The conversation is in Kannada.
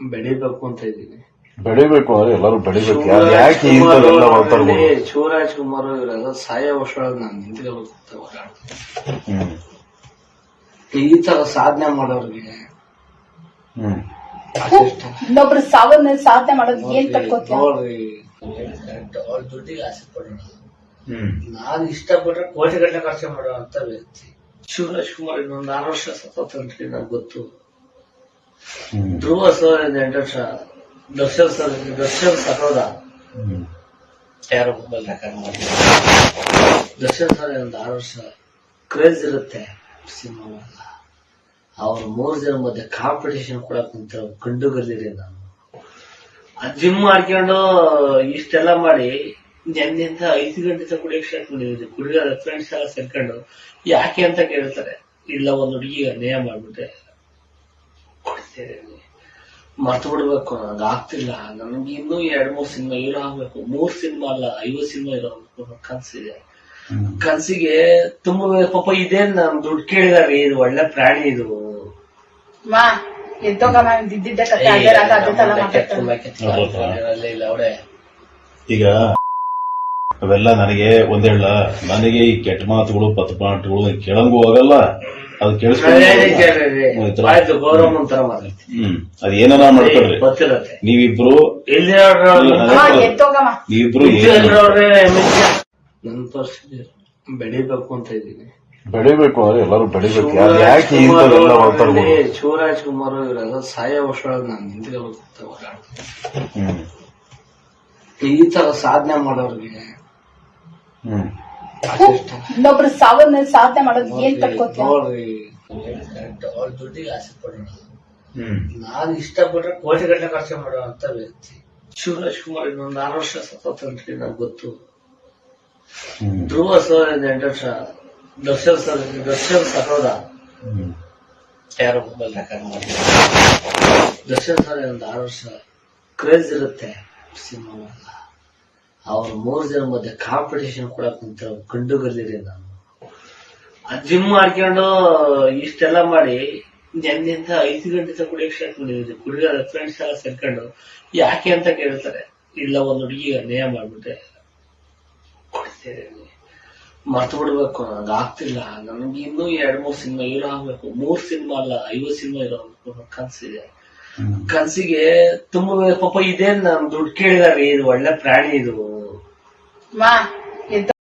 ಬೆಳಿಬೇಕು ಅಂತ ಇದ್ದೀನಿ. ಬೆಳಿಬೇಕು ಅಂದ್ರೆ ಎಲ್ಲರೂ ಬೆಳಿಬೇಕು. ಯಾರು ಯಾಕೆ ಇಂಥದ್ದೆಲ್ಲ ಮಾತಾಡ್ಬೋದು? ಶಿವರಾಜ್ ಕುಮಾರ್ ಇವರೆಲ್ಲ ಸಾಯೋ ವರ್ಷ ನಾನು ನಿಂತ್ಕೋಬೇಕು ಅಂತ ಓಡಾಡ್ತೀನಿ. ಹ್ಮ್. ಈ ತರ ಸಾಧನೆ ಮಾಡೋರಿಗೆ ಹ್ಮ್. ಅಷ್ಟಿಷ್ಟ ಇನ್ನೊಬ್ರು ಸಾವನ್ನ ಸಾಧನೆ ಮಾಡೋದು ಏನ್ ತಕ್ಕೋತೀಯ ನೋಡ್ರಿ ಅವ್ರ ದುಡ್ಡಿಗೆ ಆಸೆ ಪಡೋಣ ಹ್ಮ್. ನಾನು ಇಷ್ಟಪಟ್ರೆ ಕೋಟಿಗಟ್ಟಲೆ ಖರ್ಚು ಮಾಡುವಂತ ವ್ಯಕ್ತಿ. ಶಿವರಾಜ್ ಕುಮಾರ್ ಇನ್ನೊಂದು ಆರು ವರ್ಷ ಅಂತ ನಂಗೆ ಗೊತ್ತು. ಧ್ರುವ ಸರ್ ಇಂದ ಎಂಟು ವರ್ಷ. ದರ್ಶನ್ ಸರ್ ದರ್ಶನ್ ಸರೋದ ಹ್ಮ್. ಯಾರೋ ಮೊಬೈಲ್ ರೆಕಾರ್ಡ್ ಮಾಡಿ ದರ್ಶನ್ ಸರ್ ಒಂದು ಆರು ವರ್ಷ. ಕ್ರೇಜ್ ಇರುತ್ತೆ ಸಿನಿಮಾ ಅವ್ರ ಮೂರ್ ಜನ ಮಧ್ಯೆ ಕಾಂಪಿಟೇಷನ್ ಕೂಡ ಕುಂತ ಕಂಡುಗಲ್ಲಿರಿ ನಾನು ಆ ಜಿಮ್ ಮಾಡ್ಕೊಂಡು ಇಷ್ಟೆಲ್ಲ ಮಾಡಿ ನೆನ್ನೆಂತ ಐದು ಗಂಟೆ ತ ಕುಡಿಯೋಕೆ ಸ್ಟಾರ್ಟ್ ಮಾಡಿದ್ವಿ ಕುಡಿಯೋದ ಫ್ರೆಂಡ್ಸ್ ಎಲ್ಲ ಸೇರ್ಕೊಂಡು ಯಾಕೆ ಅಂತ ಕೇಳ್ತಾರೆ. ಇಲ್ಲ ಒಂದು ಹುಡುಗಿ ಅನ್ಯಾಯ ಮಾಡ್ಬಿಟ್ಟೆ ಮರ್ತು ಬಿಡ್ಬೇಕು ನನಗೆ ಆಗ್ತಿಲ್ಲ. ನನಗೆ ಇನ್ನೂ ಎರಡ್ ಮೂರ್ ಸಿನಿಮಾ ಹೀರೋ ಆಗ್ಬೇಕು. ಮೂರ್ ಸಿನಿಮಾ ಅಲ್ಲ ಐವತ್ ಸಿನಿಮಾ ಇರೋ ಆಗ್ಬೇಕು ಕನ್ಸಿದೆ. ಕನ್ಸಿಗೆ ತುಂಬಾ ಪಾಪ ಇದೇನ್ ನಮ್ ದುಡ್ಡು ಕೇಳಿದಾರೆ ಇದು ಒಳ್ಳೆ ಪ್ರಾಣಿ ಇದು. ಅದೇ ಅದೇ ಈಗ ಅವೆಲ್ಲ ನನಗೆ ಒಂದೇಳ ನನಗೆ ಈ ಕೆಟ್ಟ ಮಾತುಗಳು ಪತ್ ಮಾತುಗಳು ಕೇಳಂಗೂ ಹೋಗಲ್ಲ ಅದು ಕೇಳಿಸ್ಕೊಂಡು ಹ್ಮ್. ಅದ್ ಏನಾರ ಮಾಡ್ಕೊಳ್ರಿ ನೀವಿಬ್ರು ನೀವಿಬ್ರು ಏನು ನನ್ನ ಪರಿಸ್ಥಿತಿ ಬೆಳಿಬೇಕು ಅಂತ ಇದ್ದೀನಿ. ಬೆಳಿಬೇಕು ಅಂದ್ರೆ ಎಲ್ಲರೂ ಬೆಳಿಬೇಕು. ಯಾಕೆ ಮಾತಾಡ್ಬೋದು? ಶಿವರಾಜ್ ಕುಮಾರ್ ಇವರೆಲ್ಲ ಸಾಯ ವರ್ಷ ನಾನು ನಿಂತ್ಕೋಬೇಕು ಈ ತರ ಸಾಧನೆ ಮಾಡೋರಿಗೆ ಇನ್ನೊಬ್ರು ಸಾವನ್ನ ಸಾಧನೆ ಮಾಡೋದು ಏನ್ ತಕ್ಕೋತೀಯ ನೋಡ್ರಿ. ಅವ್ರ ದುಡ್ಡಿಗೆ ಆಸೆ ಪಡೋಣ ಹ್ಮ್ ನಾನು ಇಷ್ಟಪಟ್ರೆ ಕೋಟಿಗಟ್ಟಲೆ ಖರ್ಚು ಮಾಡುವಂತ ವ್ಯಕ್ತಿ. ಶಿವರಾಜ್ ಕುಮಾರ್ ಇನ್ನೊಂದು ಆರು ವರ್ಷ ಸತ್ತಂತ್ರಿ ನನಗೆ ಗೊತ್ತು. ಧ್ರುವ ಸರ್ ಎಂಟು ವರ್ಷ ದರ್ಶನ್ ಸರ್ ದರ್ಶನ್ ಸರೋದ. ಹ್ಮ್. ಯಾರೋ ಮೊಬೈಲ್ ರೆಕಾರ್ಡ್ ಮಾಡಿ ದರ್ಶನ್ ಸರ್ ಒಂದು ಆರು ವರ್ಷ ಕ್ರೇಜ್ ಇರುತ್ತೆ ಸಿನಿಮಾ ಅವ್ರ ಮೂರ್ ಜನ ಮಧ್ಯೆ ಕಾಂಪಿಟೇಷನ್ ಕುಂತ ಕಂಡು ಕಂಡುಗಲ್ಲಿರಿ ನಾನು ಜಿಮ್ ಮಾಡ್ಕೊಂಡು ಇಷ್ಟೆಲ್ಲ ಮಾಡಿ ನೆನ್ನೆಂತ ಐದು ಗಂಟೆ ತನಕ ಕುಡಿಯಕ್ ಸ್ಟಾರ್ಟ್ ಮಾಡಿದ್ರು. ಕುಡಿಯೋ ಫ್ರೆಂಡ್ಸ್ ಎಲ್ಲ ಸೇರ್ಕೊಂಡು ಯಾಕೆ ಅಂತ ಕೇಳ್ತಾರೆ. ಇಲ್ಲ ಒಂದ್ ಹುಡುಗಿ ಅನ್ಯಾಯ ಮಾಡ್ಬಿಟ್ಟೆ ಕೊಡ್ತೇನೆ. ಮರ್ತು ಬಿಡ್ಬೇಕು ನಂಗೆ ಆಗ್ತಿಲ್ಲ. ನನಗೆ ಇನ್ನೂ ಎರಡ್ ಮೂರ್ ಸಿನಿಮಾ ಇರೋ ಆಗ್ಬೇಕು. ಮೂರ್ ಸಿನಿಮಾ ಅಲ್ಲ ಐವತ್ ಸಿನಿಮಾ ಇರೋ ಆಗ್ಬೇಕು ಕನ್ಸಿದೆ. ಕನ್ಸಿಗೆ ತುಂಬಾ ಪಾಪ ಇದೇನ್ ನಾನು ದುಡ್ಡು ಕೇಳಿದಾರೆ ಇದು ಒಳ್ಳೆ ಪ್ರಾಣಿ ಇದು. 妈，你。